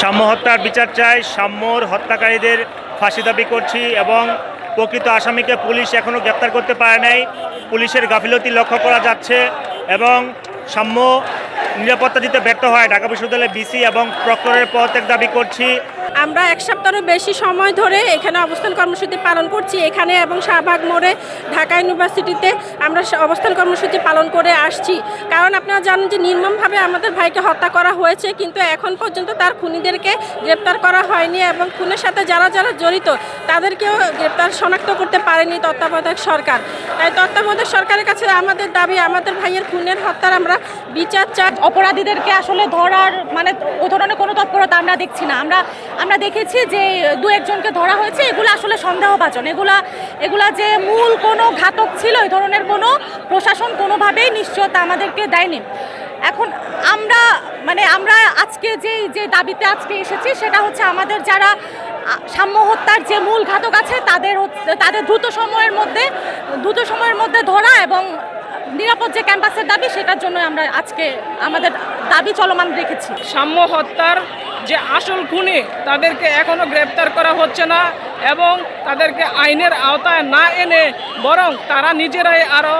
সাম্য হত্যার বিচার চাই, সাম্যর হত্যাকারীদের ফাঁসি দাবি করছি এবং প্রকৃত আসামিকে পুলিশ এখনও গ্রেপ্তার করতে পারে নাই। পুলিশের গাফিলতি লক্ষ্য করা যাচ্ছে এবং সাম্য নিরাপত্তা দিতে ব্যর্থ হয়। ঢাকা বিশ্ববিদ্যালয়ের বিসি এবং প্রক্টরের পদত্যাগ দাবি করছি। আমরা এক সপ্তাহেরও বেশি সময় ধরে এখানে অবস্থান কর্মসূচি পালন করছি। এখানে এবং শাহবাগ মোড়ে, ঢাকা ইউনিভার্সিটিতে আমরা অবস্থান কর্মসূচি পালন করে আসছি। কারণ আপনারা জানেন যে নির্মমভাবে আমাদের ভাইকে হত্যা করা হয়েছে, কিন্তু এখন পর্যন্ত তার খুনিদেরকে গ্রেপ্তার করা হয়নি এবং খুনের সাথে যারা যারা জড়িত, তাদেরকেও গ্রেপ্তার শনাক্ত করতে পারেনি তত্ত্বাবধায়ক সরকার। তাই তত্ত্বাবধায়ক সরকারের কাছে আমাদের দাবি, আমাদের ভাইয়ের খুনের হত্যার আমরা বিচার চাই অপরাধীদেরকে আসলে ধরার মানে ও ধরনের কোনো তৎপরতা আমরা দেখছি না। আমরা আমরা দেখেছি যে দু একজনকে ধরা হয়েছে, এগুলো আসলে সন্দেহভাজন। এগুলা এগুলা যে মূল কোনো ঘাতক ছিল, এই ধরনের কোনো প্রশাসন কোনোভাবেই নিশ্চয়তা আমাদেরকে দেয়নি। এখন আমরা মানে আমরা আজকে যে যে দাবিতে আজকে এসেছি, সেটা হচ্ছে আমাদের যারা সাম্য হত্যার যে মূল ঘাতক আছে, তাদের তাদের দ্রুত সময়ের মধ্যে, দ্রুত সময়ের মধ্যে ধরা এবং নিরাপদ যে ক্যাম্পাসের দাবি, সেটার জন্য আমরা আজকে আমাদের দাবি চলমান রেখেছি। সাম্য হত্যার যে আসল খুনি, তাদেরকে এখনও গ্রেপ্তার করা হচ্ছে না এবং তাদেরকে আইনের আওতায় না এনে বরং তারা নিজেরাই আরও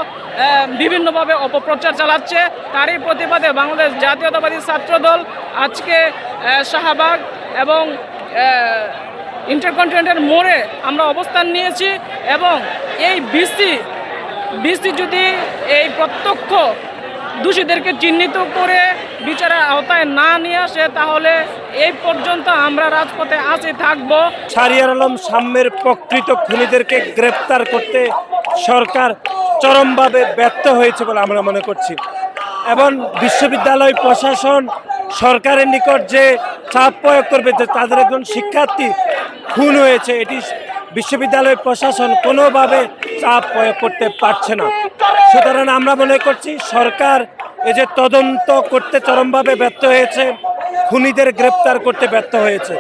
বিভিন্নভাবে অপপ্রচার চালাচ্ছে। তারই প্রতিবাদে বাংলাদেশ জাতীয়তাবাদী ছাত্রদল আজকে শাহবাগ এবং ইন্টারকন্টিনেন্টের মোড়ে আমরা অবস্থান নিয়েছি এবং এই বিসি বিসি যদি এই প্রত্যক্ষ দোষীদেরকে চিহ্নিত করে বিচারের আওতায় না নিয়ে আসে, তাহলে এই পর্যন্ত আমরা রাজপথে আছি, থাকব। শারিয়ার আলম সাম্যের প্রকৃত খুনিদেরকে গ্রেপ্তার করতে সরকার চরমভাবে ব্যর্থ হয়েছে বলে আমরা মনে করছি। এবং বিশ্ববিদ্যালয় প্রশাসন সরকারের নিকট যে চাপ প্রয়োগ করবে, যে তাদের একজন শিক্ষার্থী খুন হয়েছে, এটি বিশ্ববিদ্যালয় প্রশাসন কোনোভাবে চাপ প্রয়োগ করতে পারছে না। সুতরাং আমরা মনে করছি সরকার এই যে তদন্ত করতে চরমভাবে ব্যর্থ হয়েছে, খুনিদের গ্রেপ্তার করতে ব্যর্থ হয়েছে।